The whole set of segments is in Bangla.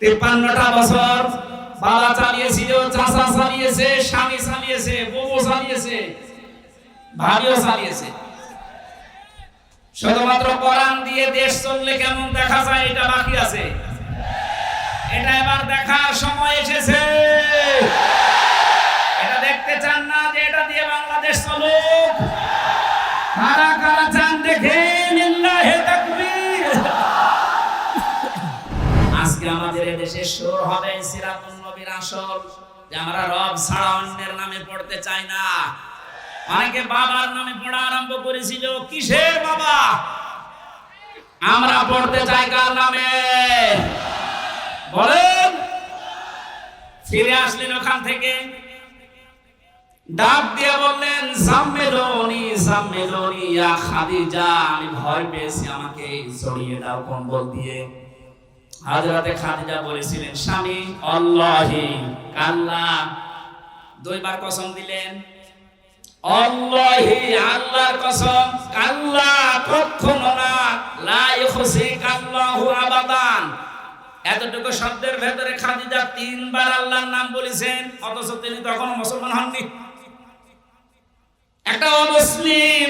তেপান্নটা বছর। বাবা চালিয়েছিল, চাচা চালিয়েছে, স্বামী চালিয়েছে, বউ চালিয়েছে, ভাবিও চালিয়েছে। শুধুমাত্র কোরআন দিয়ে দেশ চললে কেমন দেখা যায় এটা বাকি আছে? এটা এবার দেখার সময় এসেছে। এটা দেখতে চান না যে এটা দিয়ে বাংলাদেশ চলুক। কারা কারা চান দেখে দেশে সুর হবে সিরাতুল নবীর আসল যে আমরা রব ছাড়া অন্যের নামে পড়তে চাই না। অনেকে বাবার নামে পড়া আরম্ভ করেছিল, কিসের বাবা? আমরা পড়তে চাই কার নামে? বলেন। ফিরে আসলেন ওখান থেকে। ডাক দিয়ে বললেন সাম্মেলনি সাম্মেলনি ইয়া খাদিজা, আমি ভয় পেয়েছি, আমাকে জড়িয়ে দাও কম্বল দিয়ে। হাজরাতে খাদিজা বলেছিলেন, স্বামী, আল্লাহি। আল্লাহ দুইবার কসম দিলেন, আল্লাহি, আল্লাহর কসম। আল্লাহ কখনো না। লা ইখসিক আল্লাহু আবাদান। এতটুকু শব্দের ভেতরে খাদিজা তিনবার আল্লাহর নাম বলেছেন, অথচ তিনি তখনও মুসলমান হননি। একটা অমুসলিম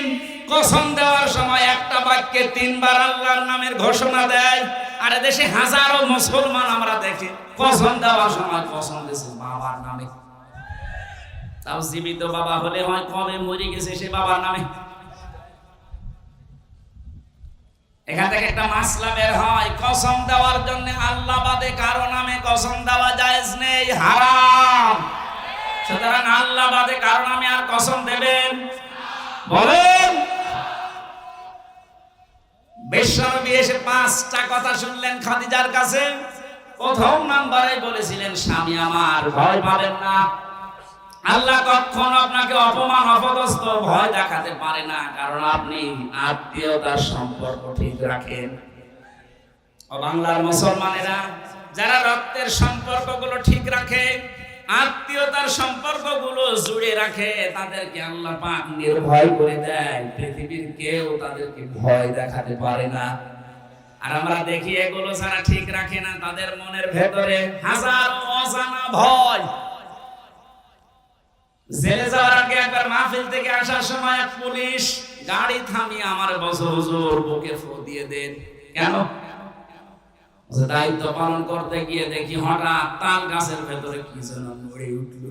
কসম দেওয়ার সময় একটা বাক্যে তিনবার আল্লাহর নামের ঘোষণা দেয়। আর দেশে হাজারো মুসলমান আমরা দেখি। কসম দেওয়ার সময় কসম দিয়েছে বাবার নামে। তাও জীবিত বাবা হলে হয়, কবে মরে গেছে সে বাবার নামে। এখান থেকে একটা মাসলা বের হয়, কসম দেওয়ার জন্য আল্লাহ বাদে কারও নামে কসম দেওয়া জায়েজ নেই, হারাম। সুতরাং আল্লাহ বাদে কারও নামে আর কসম দেবেন। বলেন। পাঁচটা কথা শুনলেন খাদিজার কাছে। প্রথম নাম্বারে বলেছিলেন, স্বামী আমার, ভয় পাবেন না। আল্লাহ কখনো আপনাকে অপমান ভয় দেখাতে পারে না। কারণ আপনি আত্মীয়তার সম্পর্ক ঠিক রাখেন। বাংলার মুসলমানেরা, যারা রক্তের সম্পর্কগুলো ঠিক রাখে আত্মীয়তার সম্পর্কগুলো জুড়ে রাখে, তাদেরকে আল্লাহ পাক নির্ভয় করে দেয়। পৃথিবীর কেউ তাদেরকে ভয় দেখাতে পারে না। আর আমরা দেখি এগুলো যারা ঠিক রাখে না, তাদের মনের ভেতরে হাজার অজানা ভয়। জেলে যাওয়ার আগে একবার মাহফিল থেকে আসার সময় পুলিশ গাড়ি থামিয়ে আমার বছর বুকে ফো দিয়ে দেন। কেন? দায়িত্ব পালন করতে গিয়ে দেখি হঠাৎ তাল গাছের ভেতরে কি যেন নড়ে উঠল।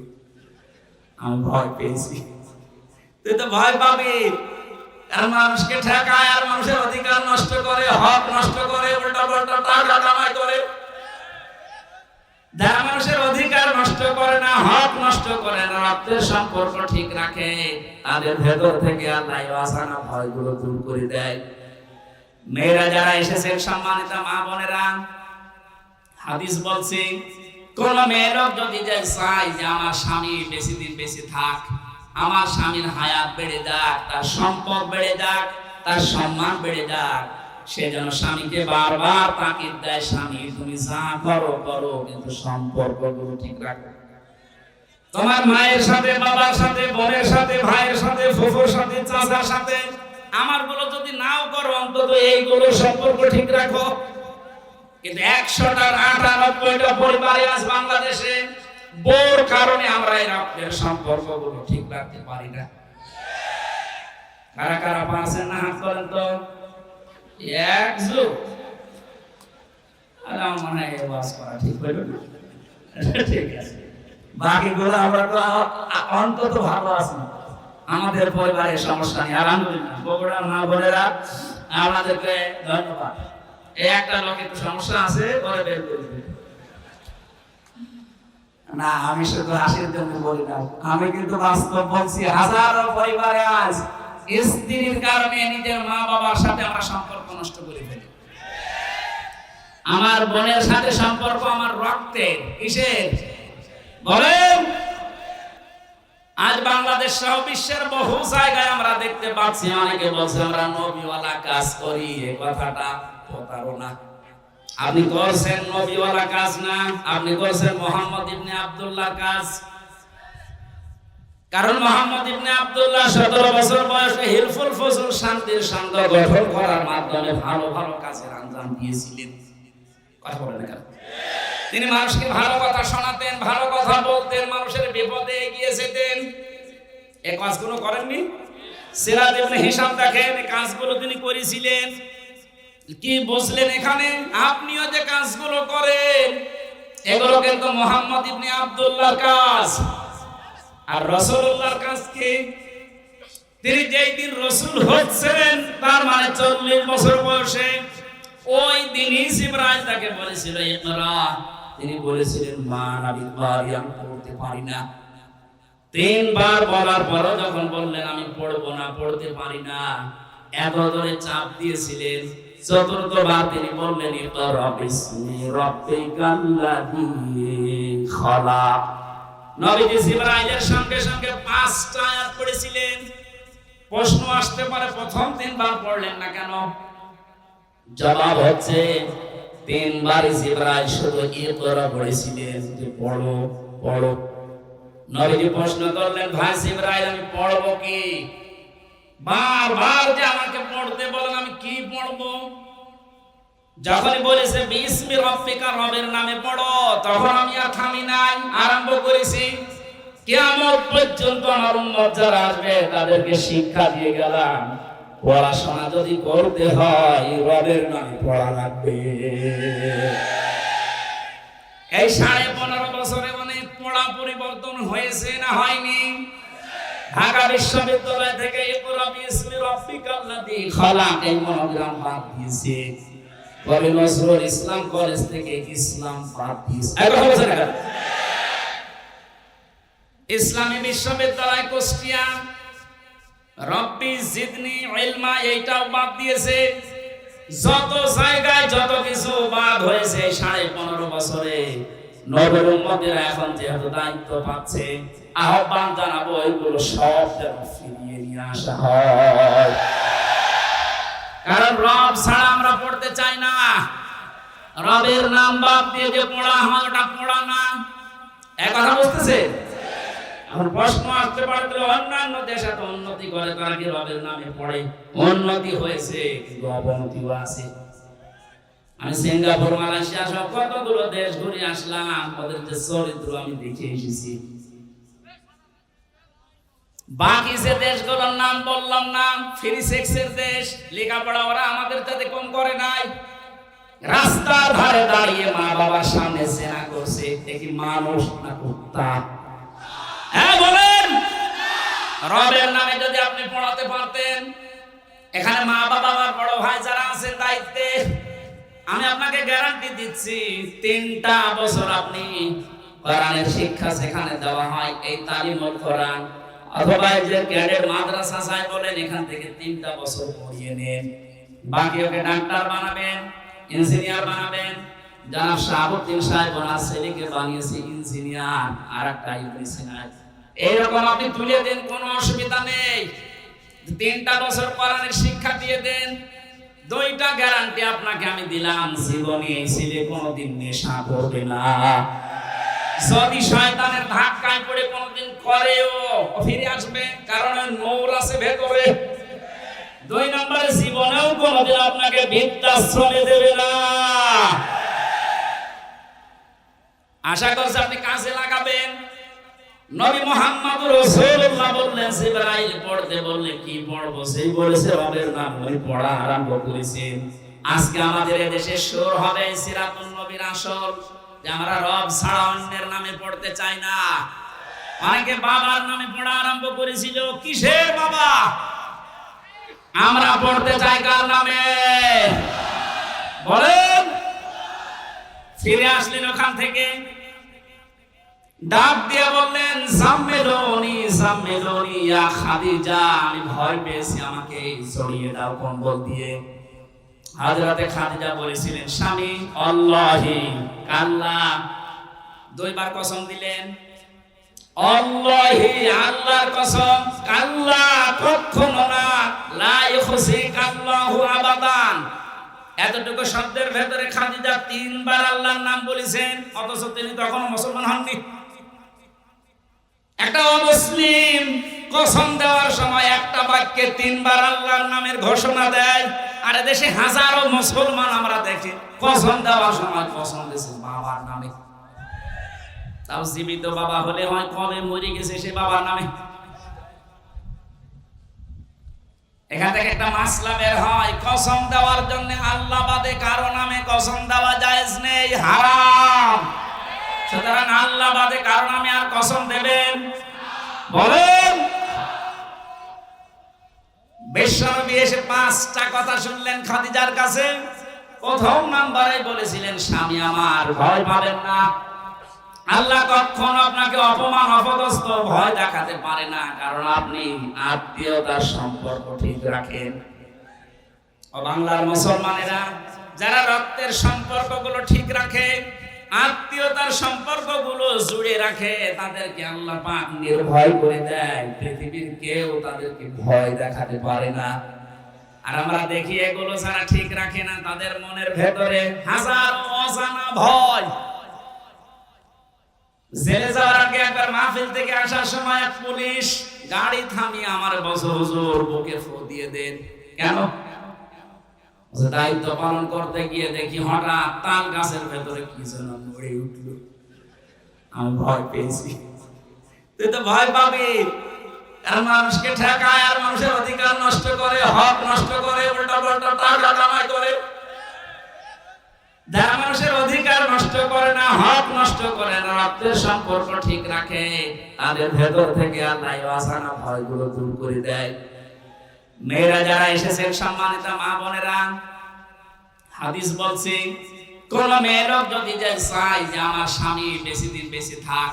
আমি ভয় পেয়েছি। তুই তো ভয় পাবি। আর মানুষকে ঠেকায়, আর মানুষের অধিকার নষ্ট করে, হক নষ্ট করে উল্টা পাল্টা টাকা কামাই করে। যারা মানুষের অধিকার নষ্ট করে না, হক নষ্ট করে না সম্পর্ক ঠিক রাখে, তাদের ভেতর থেকে আল্লাহ আসানা ভয়গুলো দূর করে দেয়। মেয়েরা যারা এসেছেন, সম্মানিত মা বোনেরা, হাদিস বলছে, কোন মেয়ের যদি যে চাই যে আমার স্বামী বেশি দিন বেশি থাক, আমার স্বামীর হায়াত বেড়ে যাক, তার সম্পদ বেড়ে যাক, তার সম্মান বেড়ে যাক, সে যেন স্বামীকে বারবার তাকিদ দেয়, স্বামী, তুমি যা করো করো, কিন্তু সম্পর্কগুলো ঠিক রাখো? তোমার মায়ের সাথে, বাবার সাথে, বোনের সাথে, ভাইয়ের সাথে, ফুফুর সাথে, চাচার সাথে আমারগুলো যদি নাও করো, অন্তত এইগুলো সম্পর্ক ঠিক রাখো। কিন্তু একশোটার আটানব্বইটা পরিবারে আজ বাংলাদেশে বোর কারণে আমরা এই রক্তের সম্পর্কগুলো ঠিক রাখতে পারি না। কারা কারা পাচ্ছেন না হাত করেন তো? এক যুগ। আর আমার মনে হয় করা ঠিক হইল না। ঠিক আছে। বাকিগুলো আমরা তো অন্তত ভালো আছি। আমাদের পরিবারের সমস্যা নেই। আলহামদুলিল্লাহ। বগুড়ার মা বোনেরা আপনাদেরকে ধন্যবাদ। এই একটা লোক একটু সমস্যা আছে, পরে বের করে। না, আমি শুধু হাসির জন্য বলি না। আমি কিন্তু বাস্তব বলছি, হাজারো পরিবারে আজ স্ত্রীর কারণে নিজের মা বাবার সাথে আমরা সম্পর্ক নষ্ট করে ফেলি। আমার বোনের সাথে সম্পর্ক আমার রক্তের, কিসের? বলেন! আজ বাংলাদেশ সহ বিশ্বের বহু জায়গায় আমরা দেখতে পাচ্ছি, অনেকে বলছে আমরা নবীওয়ালা কাজ করি, এ কথাটা প্রতারণা। আপনি করছেন নবীওয়ালা কাজ না? আপনি করছেন মোহাম্মদ ইবনে আব্দুল্লাহ কাজ। কারণ মোহাম্মদ ইবনে আব্দুল্লাহ সতেরো বছর বয়সে হিলফুল ফজল শান্তির সঙ্গ গঠন করার মাধ্যমে ভালো ভালো কাজের আঞ্জাম দিয়েছিলেন। কথা বলেন কেন? তিনি মানুষকে ভালো কথা শোনাতেন, ভালো কথা বলতেন, মানুষের বিপদে এগিয়ে যেতেন। এই কাজগুলো করেননি? দেখেন কাজগুলো তিনি করেছিলেন। কি এখানে? আপনিও যে কাজগুলো করেন, এগুলো কিন্তু মোহাম্মদ ইবনে কাজ। আর রসুল্লাহর কাজ কি? তিনি যেই দিন রসুল হচ্ছেন, তার মানে চল্লিশ বছর বয়সে, ওই দিনই শিবরাজ তাকে বলেছিল তিনি বলেছিলেন, মা, আমি পড়তে পারি না। তিনবার বলার পরও যখন বললেন, আমি পড়ব না, পড়তে পারি না। এত ধরে চাপ দিয়েছিলেন। চতুর্থবার তিনি বললেন খলাক। নবীজি জিবরাইলের সঙ্গে সঙ্গে পাঁচটা আয়াত পড়েছিলেন। প্রশ্ন আসতে পারে, প্রথম তিনবার পড়লেন না কেন? জবাব হচ্ছে তিনবার জিবরাইল শুধু ইকরা পড়েছিলেন। যে পড়ো পড়ো। নবীজি প্রশ্ন করলেন, ভাই জিবরাইল, আমি পড়ব কি? বারবার যে আমাকে পড়তে বলেন, আমি কি পড়ব? বলেছে, বিসমি রবের নামে পড়ো, তখন আমি আর থামি নাই, আরম্ভ করেছি। কিয়ামত পর্যন্ত আমার উম্মত যারা আসবে, তাদেরকে শিক্ষা দিয়ে গেলাম। পড়াশোনা যদি করতে হয় নামে পড়া লাগবে। এই সাড়ে পনেরো বছরে অনেক পড়া পরিবর্তন হয়েছে না হয়নি? দিয়েছে। ইসলাম কলেজ থেকে ইসলাম? ইসলামী বিশ্ববিদ্যালয় কুষ্টিয়া রব্বি জিদনি ইলমা এইটাও বাদ দিয়েছে। যত জায়গায় যত কিছু বাদ হয়েছে সাড়ে পনেরো বছরে উম্মতের এখন যেহেতু দায়িত্ব পাচ্ছে, আহ্বান জানাব, এগুলো সব যেন ফিরিয়ে নিয়ে আসা হয়। কারণ রব ছাড়া আমরা পড়তে চাই না। রবের নাম বাদ দিয়ে যে পড়া হয়, ওটা পড়া না। এক কথা বুঝতেছে প্রশ্ন আসতে পারে অন্যান্য দেশ এত উন্নতি করে, তারা কি রবের নামে পড়ে? উন্নতি হয়েছে, কিন্তু অবনতিও আছে। আমি সিঙ্গাপুর, মালয়েশিয়া সব কতগুলো দেশ ঘুরে আসলাম, ওদের যে চরিত্র আমি দেখে এসেছি। বাকি যে দেশগুলোর নাম বললাম না, ফ্রি সেক্সের দেশ, লেখাপড়া ওরা আমাদের সাথে কম করে নাই। রাস্তার ধারে দাঁড়িয়ে মা বাবার সামনে সেনা করছে দেখি মানুষ না কুত্তা? রবের নামে যদি আপনি পড়াতে পারতেন, এখানে মা বাবা আমার বড় ভাই যারা আছেন দায়িত্বে, আমি আপনাকে গ্যারান্টি দিচ্ছি, তিনটা বছর আপনি কোরআনের শিক্ষা সেখানে দেওয়া হয়, এই তালিমুল কোরআন অথবা যে ক্যাডেট মাদ্রাসা সাহেব বলেন, এখান থেকে তিনটা বছর পড়িয়ে নেন। বাকি ওকে ডাক্তার বানাবেন, ইঞ্জিনিয়ার বানাবেন। যারা শাহাবুদ্দিন সাহেব ওনার ছেলেকে বানিয়েছে ইঞ্জিনিয়ার আর একটা ইঞ্জিনিয়ার এইরকম আপনি তুলে দেন, কোনো অসুবিধা নেই। তিনটা বছর কোরআনের শিক্ষা দিয়ে দেন। দুইটা গ্যারান্টি আপনাকে আমি দিলাম, জীবনে এই ছেলে কোনোদিন নেশা করবে না। যদি শয়তানের ধাক্কায় পড়ে কোনোদিন করেও ফিরে আসবে, কারণ নৌর আছে ভেতরে। দুই নম্বরে, জীবনেও কোনোদিন আপনাকে বৃদ্ধাশ্রমে দেবে না। আশা করছি আপনি কাজে লাগাবেন। নবী মোহাম্মদ রাসূলুল্লাহ বললেন, জিবরাইল পড়তে বললে কি পড়ব? সেই বলেছে, রবের নাম ওই পড়া আরম্ভ করেছেন আজকে আমাদের এদেশে সুর হবে সিরাতুল নবীর আসল যে আমরা রব ছাড়া অন্যের নামে পড়তে চাই না। অনেকে বাবার নামে পড়া আরম্ভ করেছিল, কিসের বাবা? আমরা পড়তে চাই কার নামে? বলেন। ফিরে আসলেন ওখান থেকে। ডাক দিয়ে বললেন সাম্মেলনি সাম্মেলনি ইয়া খাদিজা, আমি ভয় পেয়েছি, আমাকে জড়িয়ে দাও কম্বল দিয়ে। হাজরাতে খাদিজা বলেছিলেন, স্বামী, আল্লাহি, আল্লাহ। দুইবার কসম দিলেন, আল্লাহি, আল্লাহর কসম, আল্লাহ কখনো না, লা ইখসিক আল্লাহু আবাদান। এতটুকু শব্দের ভেতরে খাদিজা তিনবার আল্লাহর নাম বলেছেন, অথচ তিনি তখন মুসলমান হননি। একটা অমুসলিম কসম দেওয়ার সময় একটা বাক্যে তিনবার আল্লাহর নামের ঘোষণা দেয়, আর দেশে হাজারো মুসলমান আমরা দেখি। কসম দেওয়ার সময় কসম দিয়েছে বাবার নামে। তাও জীবিত বাবা হলে হয়, কবে মরে গেছে সে বাবার নামে। এখান থেকে একটা মাসলা বের হয়, কসম দেওয়ার জন্য আল্লাহ বাদে কারও নামে কসম দেওয়া জায়েজ নেই, হারাম। সুতরাং আল্লাহ বাদে কারও নামে আর কসম দেবেন। বলেন। বিশ্বনবী এসে পাঁচটা কথা শুনলেন খাদিজার কাছে। প্রথম নাম্বারে বলেছিলেন, স্বামী আমার, ভয় পাবেন না। আল্লাহ কখনো আপনাকে অপমান, অপদস্থ, ভয় দেখাতে পারে না। কারণ আপনি আত্মীয়তার সম্পর্ক ঠিক রাখেন। বাংলার মুসলমানেরা, যারা রক্তের সম্পর্কগুলো ঠিক রাখে আত্মীয়তার সম্পর্কগুলো জুড়ে রাখে, তাদেরকে আল্লাহ পাক নির্ভয় করে দেয়। পৃথিবীর কেউ তাদেরকে ভয় দেখাতে পারে না। আর আমরা দেখি এগুলো যারা ঠিক রাখে না, তাদের মনের ভেতরে হাজার অজানা ভয়। জেলে যাওয়ার আগে একবার মাহফিল থেকে আসার সময় পুলিশ গাড়ি থামিয়ে আমার বছর হুজুর, বুকে ফো দিয়ে দেন। কেন? দায়িত্ব পালন করতে গিয়ে দেখি হঠাৎ তাল গাছের ভেতরে কি যেন নড়ে উঠল। আমি ভয় পেয়েছি। তুই তো ভয় পাবি। মানুষকে ঠেকায়, আর মানুষের অধিকার নষ্ট করে, হক নষ্ট করে উল্টা পাল্টা টাকা কামাই করে। যারা মানুষের অধিকার নষ্ট করে না, হক নষ্ট করে না, রক্তের সম্পর্ক ঠিক রাখে, তাদের ভেতর থেকে আল্লাহ আসানা ভয়গুলো দূর করে দেয়। মেয়েরা যারা এসেছেন, সম্মানিত মা বোনেরা, হাদিস বলছে, কোন মেয়ের যদি যে চাই যে আমার স্বামী বেশি দিন বেশি থাক,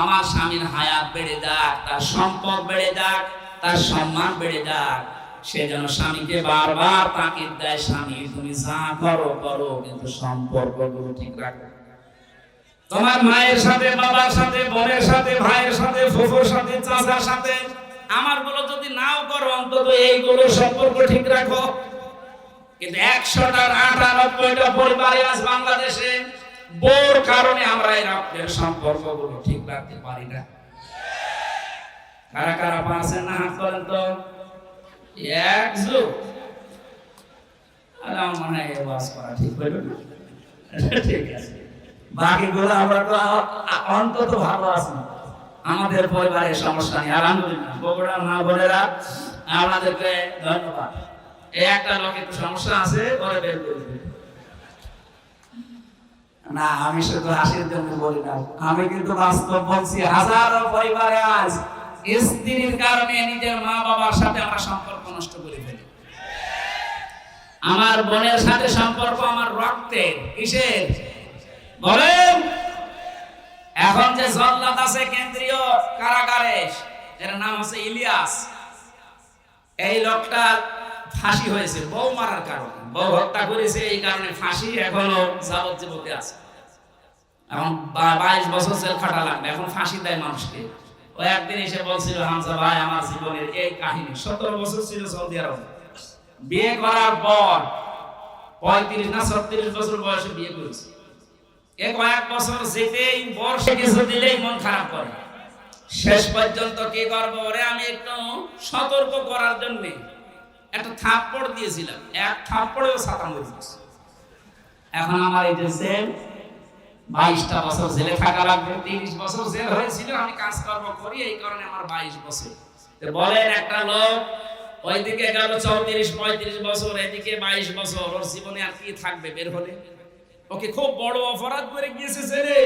আমার স্বামীর হায়াত বেড়ে যাক, তার সম্পদ বেড়ে যাক, তার সম্মান বেড়ে যাক, সে যেন স্বামীকে বারবার তাকিদ দেয়, স্বামী, তুমি যা করো করো, কিন্তু সম্পর্কগুলো ঠিক রাখো। তোমার মায়ের সাথে, বাবার সাথে, বোনের সাথে, ভাইয়ের সাথে, ফুফুর সাথে, চাচার সাথে আমারগুলো যদি নাও করো অন্তত এইগুলো সম্পর্ক ঠিক রাখো। কিন্তু একশোটার আটানব্বইটা পরিবারে আজ বাংলাদেশে বোর কারণে আমরা এই রক্তের সম্পর্কগুলো ঠিক রাখতে পারি না। কারা কারা পারছেন না হাত করেন তো? একজো আর আমার মনে হয় বাস করা ঠিক হইল না। ঠিক আছে। বাকিগুলো আমরা তো অন্তত ভালো আছি। আমাদের পরিবারের সমস্যা বগুড়া মা বোনেরা ধন্যবাদ। এই একটা সমস্যা আছে, পরে বের না, আমি শুধু হাসির জন্য বলি না। আমি কিন্তু বাস্তব বলছি, হাজারো পরিবারে আজ স্ত্রীর কারণে নিজের মা বাবার সাথে আমরা সম্পর্ক নষ্ট করে ফেলি। আমার বোনের সাথে সম্পর্ক আমার রক্তের, কিসের? বলেন! এখন যে জল্লাদ আছে কেন্দ্রীয় কারাগারে এর নাম হচ্ছে ইলিয়াস, এই লোকটা ফাঁসি হয়েছে বউ মারার কারণে। বউ হত্যা করেছে, এই কারণে ফাঁসি এখনও যাবজ্জীবতে আছে। এখন বাইশ বছর জেল খাটা লাগবে, এখন ফাঁসি দেয় মানুষকে। ও একদিন এসে বলছিল, হামজা ভাই, আমার জীবনের এই কাহিনী। সতেরো বছর ছিল সৌদি আরব। বিয়ে করার পর পঁয়ত্রিশ না ছত্রিশ বছর বয়সে বিয়ে করেছে। কয়েক বছর যেতেই বর্ষে কিছু দিলেই মন খারাপ করে। শেষ পর্যন্ত করব ওরে? আমি একটু সতর্ক করার জন্য একটা থাপ্পড় দিয়েছিলাম। এক থাপ্পড়েও এখন আমার এই যে জেল, বাইশটা বছর জেলে থাকা লাগবে, তিরিশ বছর জেল হয়েছিল, আমি কাজ কর্ম করি, এই কারণে আমার বাইশ বছর। বলেন একটা লোক, ওইদিকে গেল চৌত্রিশ পঁয়ত্রিশ বছর, এদিকে বাইশ বছর, ওর জীবনে আর কি থাকবে বের হলে? ওকে খুব বড় অপরাধ করে গিয়েছে ছেলে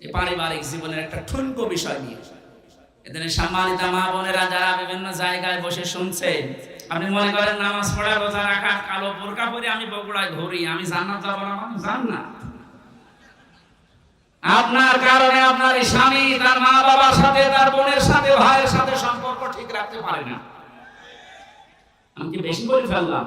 পারিবারিক জীবনের একটা ঠুনকো বিষয় নিয়ে। এদের সম্মানিত মা বোনেরা যারা বিভিন্ন জায়গায় বসে শুনছেন আপনি মনে করেন নামাজ পড়া রোজা রাখা, কালো বোরকা পরে আমি বগুড়ায় ঘুরি, আমি জান্নাত যাব না? মানে জান্নাত আপনার কারণে আপনার স্বামী, তার মা বাবার সাথে, তার বোনের সাথে, ভাইয়ের সাথে সম্পর্ক ঠিক রাখতে পারে না। আমি কি বেশি বলে ফেললাম?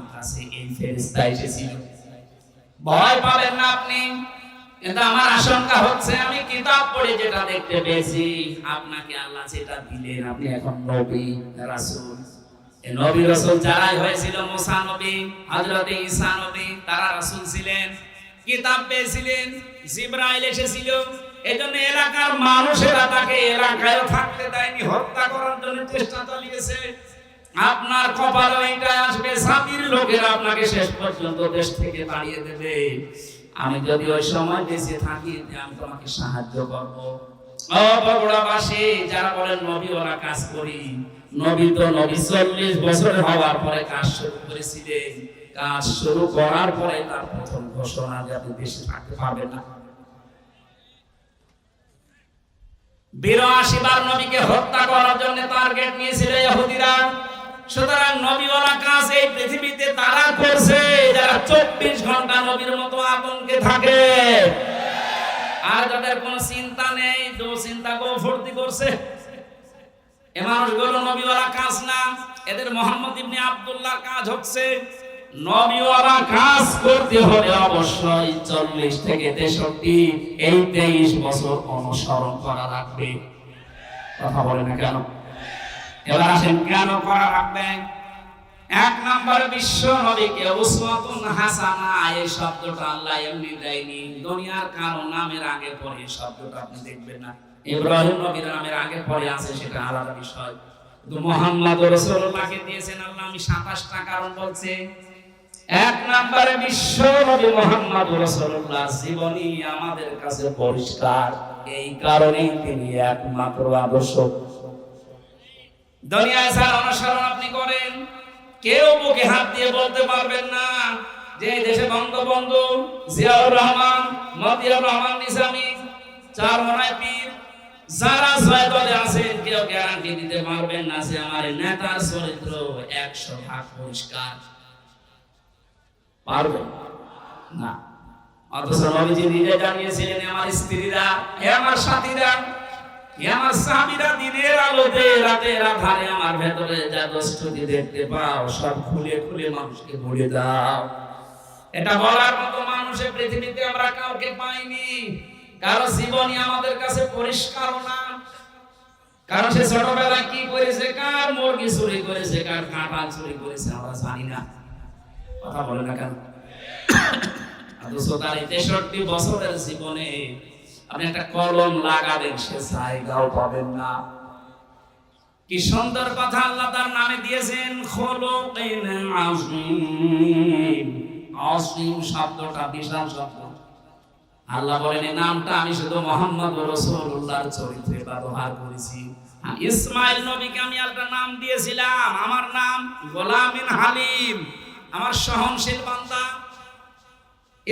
কাছে এই ফেরেশতা এসেছিল ভয় পাবেন না আপনি, কিন্তু আমার আশঙ্কা হচ্ছে আমি কিতাব পড়ে যেটা দেখতে পেয়েছি, আপনাকে আল্লাহ যেটা দিলেন, আপনি এখন নবী, রাসূল। নবী, রাসূল যারাই হয়েছিল, মুসা নবী, হযরত ঈসা নবী, তারা রাসূল ছিলেন, কিতাব পেয়েছিলেন, জিব্রাইল এসেছিল। এজন্য এলাকার মানুষেরা তাকে এলাকায় থাকতে দেয়নি, হত্যা করার জন্য চেষ্টা চালিয়েছে। আপনার কপালে এটা আসবে সাতির লোকেরা আপনাকে শেষ পর্যন্ত দেশ থেকে তাড়িয়ে দেবে। আমি যদি ওই সময় দেশে থাকি আমি তোমাকে সাহায্য করব। নবী বিরাশি বার নবীকে হত্যা করার জন্য টার্গেট নিয়েছিল ইহুদিরা। সুতরাং নবীওয়ালা কাজ এই পৃথিবীতে তারা করছে, যারা চব্বিশ ঘণ্টা নবীর মতো আতঙ্কে থাকে। আর যাদের কোনো চিন্তা নেই চিন্তা গো করছে। এ নবীওয়ালা কাজ না, এদের মোহাম্মদ ইবনে আব্দুল্লাহ কাজ হচ্ছে নবীওয়ালা কাজ করতে হলে অবশ্যই চল্লিশ থেকে তেষট্টি, এই তেইশ বছর অনুসরণ করা লাগবে। কথা বলে না কেন? এবার আসেন। কেন করা লাগবে? এক নম্বর বিশ্ব নবীকে উসওয়াতুন হাসানা এই শব্দটা আল্লাহ এমনি দেয়নি। দুনিয়ার কারও নামের আগে পরে এই শব্দটা আপনি দেখবেন না। ইব্রাহিম নবীর নামের আগে পরে আছে সেটা আলাদা বিষয়। কিন্তু মোহাম্মদ রাসূলুল্লাহকে দিয়েছেন আল্লাহ আমি 27টা কারণ বলছি। এক নম্বরে বিশ্ব নবী মোহাম্মদ রাসূলুল্লাহ জীবনী আমাদের কাছে পরিষ্কার। এই কারণেই তিনি একমাত্র আদর্শ। দুনিয়ায় স্যার অনুসরণ আপনি করেন, কেউ বুকে হাত দিয়ে বলতে পারবেন না যে দেশে বঙ্গবন্ধু জিয়াউর রহমান, মতিয়াউর রহমান নিজামী, চার মনায় পীর, যারা ছয় দলে আছেন কেউ গ্যারান্টি দিতে পারবেন না যে আমার নেতার চরিত্র একশো ভাগ পরিষ্কার। পারবেন? না। অথচ নবীজি নিজে জানিয়েছিলেন, আমার স্ত্রীরা হে আমার সাথীরা আমার দিনের আলোতে আমার ভেতরে যা দোষটি দেখতে পাও, সব খুলে খুলে মানুষকে দাও। এটা বলার মতো পৃথিবীতে আমরা কাউকে পাইনি। কারও আমাদের কাছে পরিষ্কার না। সে কি করেছে? কার মুরগি চুরি করেছে? কার কাঁটা চুরি করেছে? আমরা জানি না। কথা বলে না কেন? তেষট্টি বছরের জীবনে আপনি একটা কলম লাগাবেন, সে জায়গাও পাবেন না। কি সুন্দর কথা আল্লাহ তার নামে দিয়েছেন শব্দটা বিশাল শব্দ। আল্লাহ বলেন, এই নামটা আমি শুধু মোহাম্মদ রাসূলুল্লাহর চরিত্রে ব্যবহার করেছি। ইসমাইল নবীকে আমি একটা নাম দিয়েছিলাম, আমার নাম গোলামিন হালিম। আমার সহনশীল বান্দা।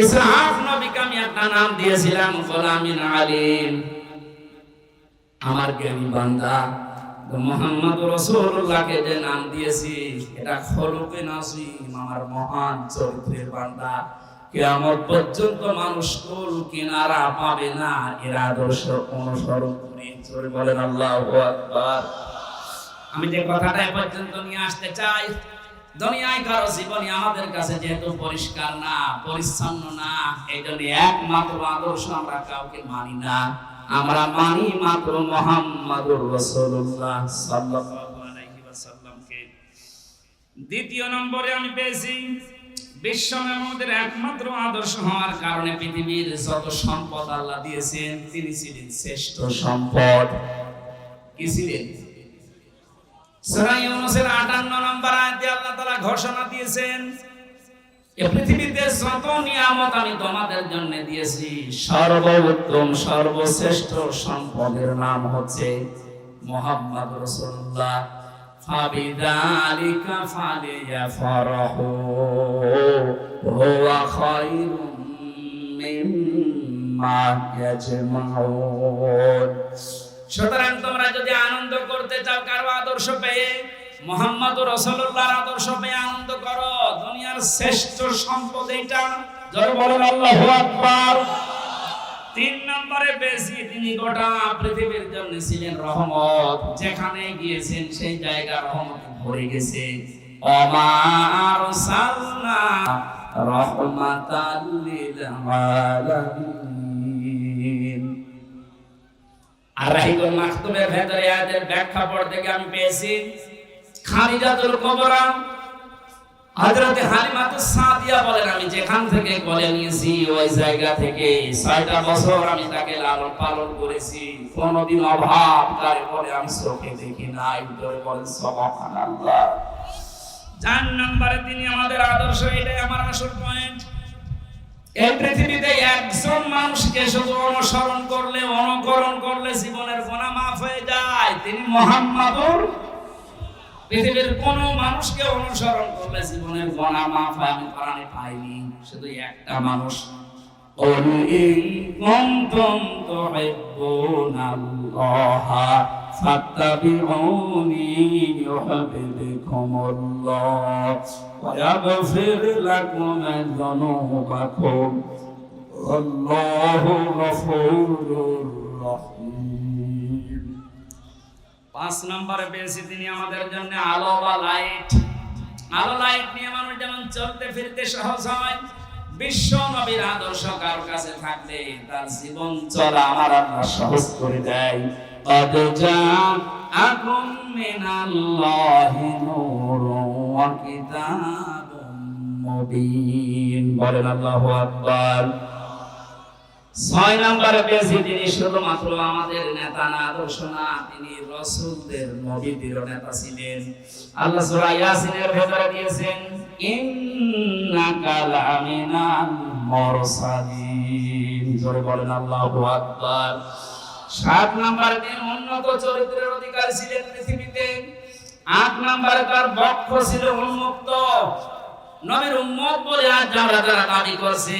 ইসহাক নবীকে আমি একটা নাম দিয়েছিলাম গোলামিন আলিম। আমার জ্ঞানী বান্দা মোহাম্মদ রসুল্লাহকে যে নাম দিয়েছি এটা খলুকে নাসিম আমার মহান চরিত্রের বান্দা। পর্যন্ত মানুষ কুল কিনারা পাবে না এর আদর্শ অনুসরণ করে। বলেন আল্লাহু আমি যে কথাটা পর্যন্ত নিয়ে আসতে চাই দুনিয়ায় কারও আমাদের কাছে যেহেতু পরিষ্কার না, পরিচ্ছন্ন না, এই জন্য একমাত্র আদর্শ আমরা কাউকে মানি না। আমরা মানি মাত্র রাসূলুল্লাহ সাল্লাল্লাহু আলাইহি দ্বিতীয় নম্বরে আমি পেয়েছি, বিশ্ব আমাদের একমাত্র আদর্শ হওয়ার কারণে পৃথিবীর যত সম্পদ আল্লাহ দিয়েছেন, তিনি ছিলেন শ্রেষ্ঠ সম্পদ। কি ছিলেন? সূরা ইউনূসের 58 নম্বর আয়াতে আল্লাহ তাআলা ঘোষণা দিয়েছেন, এ পৃথিবীতে যত নিয়ামত আমি তোমাদের জন্য দিয়েছি সর্বোত্তম সর্বশ্রেষ্ঠ সম্পদের নাম হচ্ছে মোহাম্মদ রাসূলুল্লাহ। ফাবিদালিকা ফালিয়াফরাহু, হুয়া খায়রুম মিম্মা ইয়াজমাউন। সুতরাং তোমরা যদি আনন্দ করতে চাও, কারও আদর্শ পেয়ে মোহাম্মদ রসুল্লাহর আদর্শ পেয়ে আনন্দ করো। দুনিয়ার শ্রেষ্ঠ সম্পদ এইটা। বলেন তিন নম্বরে বেশি তিনি গোটা পৃথিবীর জন্য ছিলেন রহমত। যেখানে গিয়েছেন, সেই জায়গা রহমত ভরে গেছে। লিল আলামিন। আর মাকতুমের ভেতরে আয়াতের ব্যাখ্যা পড়তে গিয়ে আমি পেয়েছি। খালিজাতুল কুবরা, হযরতে হালিমাতুস সাদিয়া বলেন, আমি যেখান থেকে কোলে নিয়েছি, ওই জায়গা থেকে ছয়টা বছর আমি তাকে লালন পালন করেছি। কোনোদিন অভাব, তারে পরে আমি চোখে দেখি নাই ধরে বলেন সুবহানাল্লাহ। চার নম্বরে তিনি আমাদের আদর্শ, এটাই আমার আসল পয়েন্ট এই পৃথিবীতে একজন মানুষকে শুধু তিনি মোহাম্মদুর পৃথিবীর কোন মানুষকে অনুসরণ করলে জীবনের গোনা মাফ হয় আমি কোরআনে পাইনি শুধু একটা মানুষ قل إن كنتم تحبون الله فاتبعوني يحببكم الله ويغفر لكم ذنوبكم والله غفور رحيم পাঁচ নম্বরে পেয়েছি তিনি আমাদের জন্য আলো বা লাইট আলো লাইট নিয়ে মানুষ যেমন চলতে ফিরতে সহজ হয়, বিশ্ব নবীর আদর্শ কারও কাছে থাকলে তার জীবন চলা আমার আল্লাহ সহজ করে দেয়। অদজা আকবার। ছয় নম্বরে পেয়েছি তিনি শুধুমাত্র আমাদের নেতা না, আদর্শ না, তিনি রসুলদের নবীদের নেতা ছিলেন। আল্লাহ সূরা ইয়াসিনের ভেতরে দিয়েছেন, ইন্নাকা লামিনাল মুরসালিন। জোরে বলেন আল্লাহু আকবার। সাত নম্বরে তিনি উন্নত চরিত্রের অধিকারী ছিলেন পৃথিবীতে। আট নম্বরে তার বক্ষ ছিল উন্মুক্ত। নবীর উম্মত বলে আজ যারা যারা দাবি করছে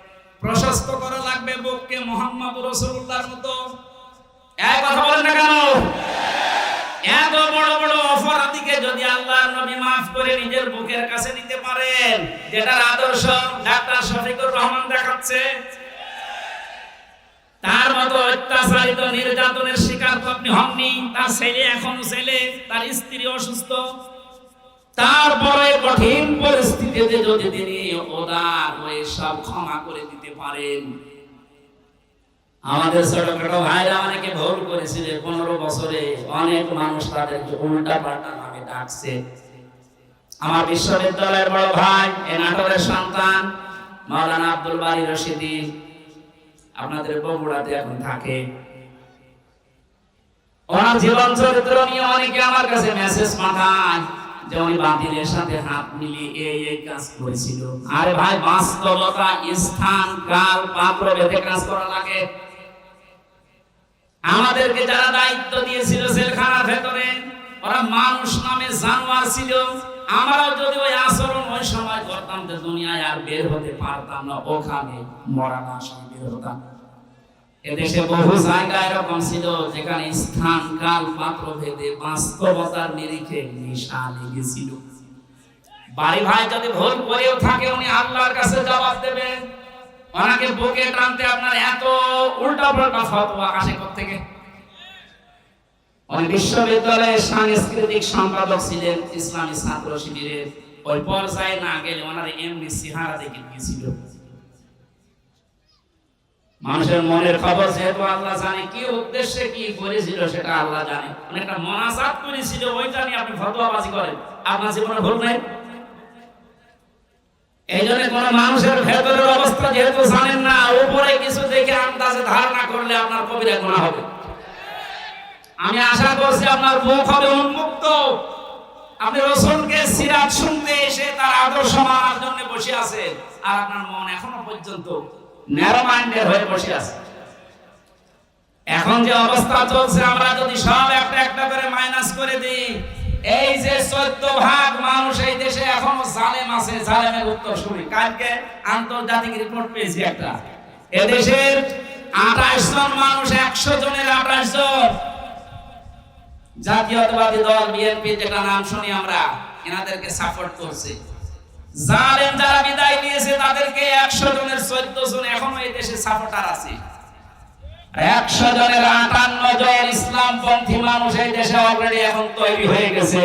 প্রশস্ত করা লাগবে বুককে মোহাম্মদ রসুল্লাহর মতো। এক কথা বলেন না কেন? এত বড় বড় অপরাধীকে যদি আল্লাহর নবী মাফ করে নিজের বুকের কাছে নিতে পারেন, যেটার আদর্শ ডাক্তার শফিকুর রহমান দেখাচ্ছে, তার মতো অত্যাচারিত নির্যাতনের শিকার তো আপনি হননি, তার ছেলে এখনও ছেলে, তার স্ত্রী অসুস্থ। তারপরে কঠিন পরিস্থিতিতে যদি তিনি উদার হয়ে সব ক্ষমা করে দিতে পারেন। আমাদের ছোটখাটো ভাইরা অনেকে ভুল করেছিল, পনেরো বছরে অনেক মানুষ তাদেরকে উল্টা পাল্টা নামে ডাকছে। আমার বিশ্ববিদ্যালয়ের বড় ভাই, এ নাটোরের সন্তান, মাওলানা আব্দুল বারি রশিদি, আপনাদের বগুড়াতে এখন থাকে। ওনার জীবন চরিত্র নিয়ে অনেকে আমার কাছে মেসেজ পাঠায়। যে উনি সাথে হাত মিলিয়ে এই এই কাজ করেছিল। আরে ভাই, বাস্তবতা, স্থান, কাল পাত্র ভেদে কাজ করা লাগে। আমাদেরকে যারা দায়িত্ব দিয়েছিল জেলখানার ভেতরে, ওরা মানুষ নামে জানোয়ার ছিল। আমরাও যদি ওই আচরণ ওই সময় করতাম দুনিয়ায় আর বের হতে পারতাম না, ওখানে মরা না বের হতাম। এদেশে বহু জায়গা এরকম ছিল যেখানে স্থান, কাল, পাত্র ভেদে বাস্তবতার নিরিখে বাড়ি ভাই যদি করেও থাকে, উনি আল্লাহর কাছে জবাব দেবেন। ওনাকে বুকে টানতে আপনার এত উল্টা পাল্টা ফতোয়া আসে থেকে বিশ্ববিদ্যালয়ের সাংস্কৃতিক সম্পাদক ছিলেন, ইসলামী ছাত্র শিবিরের ওই পর্যায়ে না গেলে ওনার এমনি সিহারা দেখে গিয়েছিল। মানুষের মনের খবর যেহেতু আল্লাহ জানে, কি উদ্দেশ্যে কি করেছিল সেটা আল্লাহ জানে। উনি একটা মনাজাত করেছিল, ওইটা নিয়ে আপনি ফতোয়াবাজি করেন। আপনার জীবনে ভুল নাই? এই জন্য কোন মানুষের ভেতরের অবস্থা যেহেতু জানেন না, উপরে কিছু দেখে আন্দাজে ধারণা করলে আপনার কবিরা গুণা হবে। আমি আশা করছি আপনার মুখ হবে উন্মুক্ত। আপনি রসুলকে সিরাত শুনতে এসে তার আদর্শ মানার জন্য বসে আছেন, আর আপনার মন এখনও পর্যন্ত ন্যারো মাইন্ডের হয়ে বসে আছে। এখন যে অবস্থা চলছে, আমরা যদি সব একটা একটা করে মাইনাস করে দিই, এই যে চোদ্দ ভাগ মানুষ এই দেশে এখনও জালেম আছে, জালেমের উত্তর শুনি। কালকে আন্তর্জাতিক রিপোর্ট পেয়েছি একটা। এদেশের আঠাশ জন মানুষ, একশো জনের আঠাশ জন জাতীয়তাবাদী দল, বিএনপি, যেটা নাম শুনি আমরা, এনাদেরকে সাপোর্ট করছে। জালেম যারা বিদায় নিয়েছে, তাদেরকে একশো জনের চোদ্দ জন এখনও এই দেশে সাপোর্টার আছে। একশো জনের আটান্ন জন ইসলামপন্থী মানুষ এই দেশে অলরেডি এখন তৈরি হয়ে গেছে।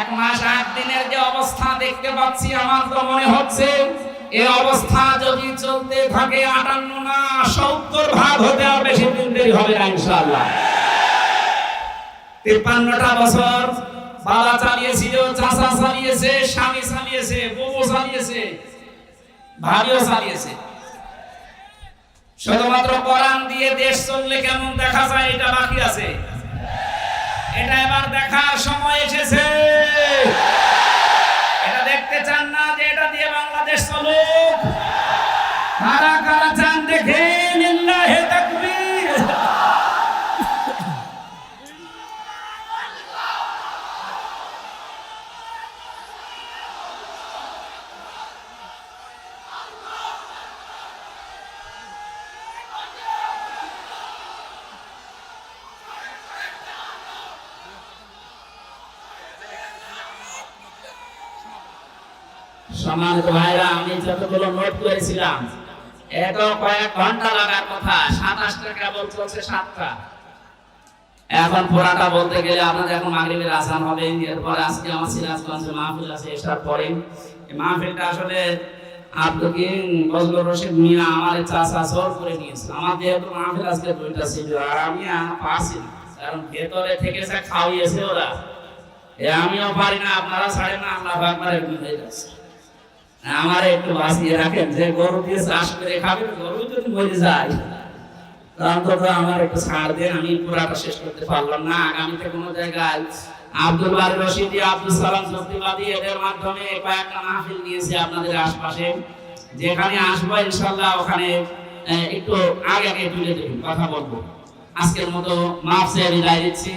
এক মাস আট দিনের যে অবস্থা দেখতে পাচ্ছি, আমার তো মনে হচ্ছে এই অবস্থা যদি চলতে থাকে, আটান্ন না সত্তর ভাগ হতে আর বেশি দিন দেরি হবে না ইনশাআল্লাহ। তিপ্পান্নটা বছর বাবা চালিয়েছিল, চাচা চালিয়েছে, স্বামী চালিয়েছে, বউ চালিয়েছে, ভাবিও চালিয়েছে। শুধুমাত্র কোরআন দিয়ে দেশ চললে কেমন দেখা যায় এটা বাকি আছে? এটা এবার দেখার সময় এসেছে। এটা দেখতে চান না যে এটা দিয়ে বাংলাদেশ চলুক। কারা কারা চান দেখে লিল্লাহে সম্মানিত ভাইরা আমি যতগুলো নোট করেছিলাম এত কয়েক ঘণ্টা লাগার কথা, সাতাশটা কেবল চলছে সাতটা। এখন পুরাটা বলতে গেলে আপনাদের এখন মাগরিবের আসান হবে, এরপরে আজকে আমার সিরাজগঞ্জে মাহফিল আছে, এসার পরে। মাহফিলটা আসলে আপনাকে বজলুর রশিদ মিয়া আমার চাষা সর করে নিয়েছে। আমার যেহেতু মাহফিল আজকে দুইটা ছিল, আর আমি পাচ্ছি কারণ ভেতরে থেকে সে খাওয়িয়েছে ওরা আমিও পারি না, আপনারা ছাড়েন না আল্লাহ একটু হয়ে যাচ্ছে। আমার একটু বাঁচিয়ে রাখেন, যে গরু দিয়ে চাষ করে খাবেন গরু যদি মরে যায়। অন্তত আমার একটু ছাড় দেন, আমি পুরাটা শেষ করতে পারলাম না। আগামীতে কোনো জায়গায় আব্দুল বারি রশিদি আব্দুল সালাম সত্যিবাদী এদের মাধ্যমে কয়েকটা মাহফিল আপনাদের আশপাশে। যেখানে আসব ইনশাল্লাহ ওখানে একটু আগে আগে তুলে কথা বলব। আজকের মতো মাফ বিদায় দিচ্ছি